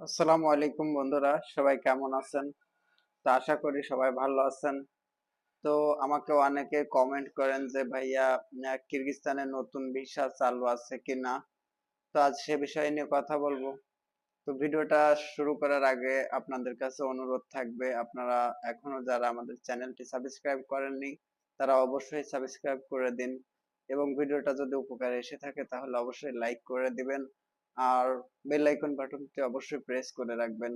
আসসালামু আলাইকুম বন্ধুরা সবাই কেমন আছেন? তো আশা করি সবাই ভালো আছেন। তো আমাকে অনেকে কমেন্ট করেন যে ভাইয়া আহ, কিরগিজস্তানে নতুন ভিসা চালু আছে কিনা? তো আজ সে বিষয় নিয়ে কথা বলব। তো ভিডিওটা শুরু করার আগে আপনাদের কাছে অনুরোধ থাকবে আপনারা এখনও যারা আমাদের চ্যানেলটি সাবস্ক্রাইব করেননি তারা অবশ্যই সাবস্ক্রাইব করে দিন। এবং ভিডিওটা যদি উপকারে এসে থাকে তাহলে অবশ্যই লাইক করে দিবেন। আর বেল আইকন বাটনটি অবশ্যই প্রেস করে রাখবেন।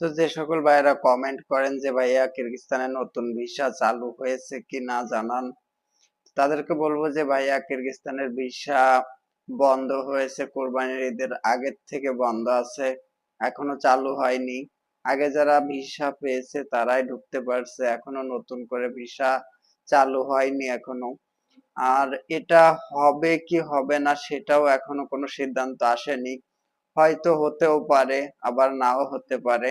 তো যে সকল ভাইয়েরা কমেন্ট করেন যে, ভাইয়া কিরগিজস্তানে নতুন ভিসা চালু হয়েছে কি না জানান। তাদেরকে বলব যে, ভাইয়া কিরগিজস্তানের ভিসা বন্ধ হয়েছে। কোরবানির ঈদের আগের থেকে বন্ধ আছে। এখনও চালু হয়নি। আগে যারা ভিসা পেয়েছে তারাই ঢুকতে পারছে। এখনও নতুন করে ভিসা চালু হয়নি এখনও। আর এটা হবে কি হবে না সেটাও এখনও কোনো সিদ্ধান্ত আসেনি। হয়তো হতেও পারে, আবার নাও হতে পারে।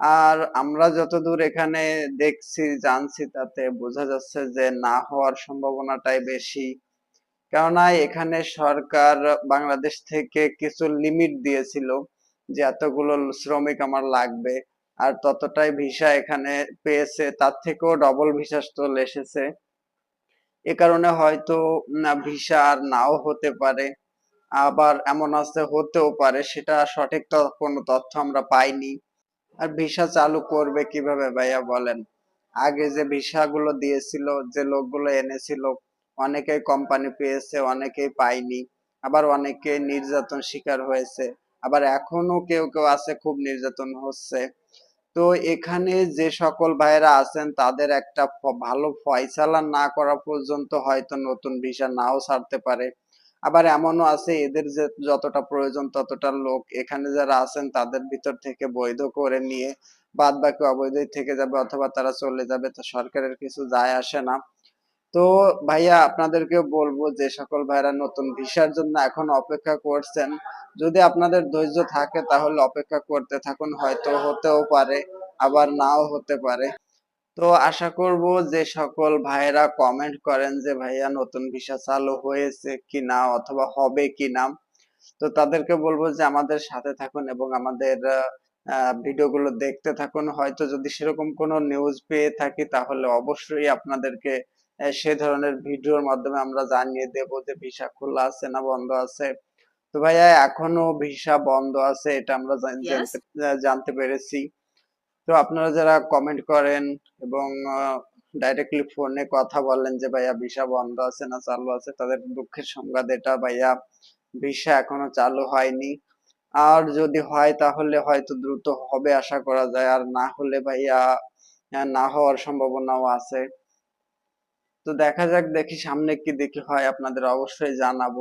আর আমরা যতদূর এখানে দেখছি, জানছি তাতে বোঝা যাচ্ছে যে না হওয়ার সম্ভাবনাটাই বেশি। কেননা এখানে সরকার বাংলাদেশ থেকে কিছু লিমিট দিয়েছিল যে এতগুলো শ্রমিক আমার লাগবে। আর ততটাই ভিসা এখানে পেয়েছে, তার থেকেও ডবল ভিসা চলে এসেছে। এ কারণে হয়তো না ভিসা আর নাও হতে পারে, আবার এমন আছে হতেও পারে, সেটা সঠিক কোনো তথ্য আমরা পাইনি। আর ভিসা চালু করবে কীভাবে ভাইয়া বলেন? আগে যে ভিসা গুলো দিয়েছিল, যে লোকগুলো এনেছিল, অনেকেই কোম্পানি পেয়েছে, অনেকেই পায়নি, আবার অনেকে নির্যাতন শিকার হয়েছে, আবার এখনও কেউ কেউ আছে, খুব নির্যাতন হচ্ছে। তো এখানে যে সকল ভাইয়েরা আছেন, তাদের একটা ভালো ফয়সালা না করা পর্যন্ত হয়তো নতুন ভিসা নাও ছাড়তে পারে। আবার এমনও আছে, এদের যে যতটা প্রয়োজন ততটা লোক। এখানে যারা আছেন, তাদের ভিতর থেকে বৈধ করে নিয়ে বাদ বাকি অবৈধই থেকে যাবে অথবা তারা চলে যাবে। তো সরকারের কিছু যায় আসে না। তো ভাইয়া আপনাদেরকে বলব যে সকল ভাইরা নতুন ভিসার জন্য এখন অপেক্ষা করছেন। যদি আপনাদের ধৈর্য থাকে, তাহলে অপেক্ষা করতে থাকুন, হয়তো হতেও পারে, আবার নাও হতে পারে। তো আশা করব যে সকল ভাইরা কমেন্ট করেন যে, ভাইয়া, নতুন ভিসা চালু হয়েছে কি না অথবা হবে কি না তো তাদেরকে বলব যে, আমাদের সাথে থাকুন এবং আমাদের ভিডিওগুলো দেখতে থাকুন। হয়তো যদি সেরকম কোনো নিউজ পেয়ে থাকি, তাহলে অবশ্যই আপনাদেরকে সে ধরনের ভিডিওর মাধ্যমে আমরা জানিয়ে দেব যে ভিসা খোলা আছে না বন্ধ আছে। তো ভাইয়া এখনও ভিসা বন্ধ আছে এটা আমরা জানতে জানতে পেরেছি। তো আপনারা যারা কমেন্ট করেন এবং ডাইরেক্টলি ফোনে কথা বলেন যে ভাইয়া ভিসা বন্ধ আছে না চালু আছে? তাদের দুঃখের সংবাদ এটা ভাইয়া ভিসা এখনও চালু হয়নি। আর যদি হয় তাহলে হয়তো দ্রুত হবে আশা করা যায়। আর না হলে ভাইয়া না হওয়ার সম্ভাবনাও আছে। তো দেখা যাক দেখি সামনে কি দেখি হয়, আপনাদের অবশ্যই জানাব।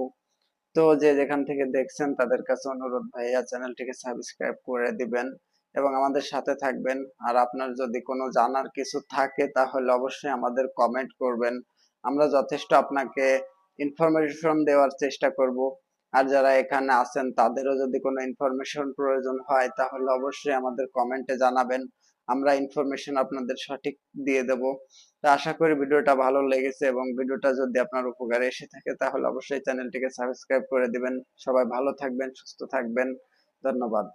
তো যে যেখান থেকে দেখছেন তাদের কাছে অনুরোধ ভাইয়া, চ্যানেলটিকে সাবস্ক্রাইব করে দিবেন এবং আমাদের সাথে থাকবেন। আর আপনার যদি কোনো জানার কিছু থাকে তাহলে অবশ্যই আমাদের কমেন্ট করবেন। আমরা যথেষ্ট আপনাকে ইনফরমেশন দেওয়ার চেষ্টা করব। আর যারা এখানে আছেন তাদেরও যদি কোনো ইনফরমেশন প্রয়োজন হয় তাহলে অবশ্যই আমাদের কমেন্টে জানাবেন। আমরা ইনফরমেশন আপনাদের সঠিক দিয়ে দেব। তো আশা করি ভিডিওটা ভালো লেগেছে এবং ভিডিওটা যদি আপনার উপকারে এসে থাকে তাহলে অবশ্যই চ্যানেলটিকে সাবস্ক্রাইব করে দিবেন। সবাই ভালো থাকবেন, সুস্থ থাকবেন। ধন্যবাদ।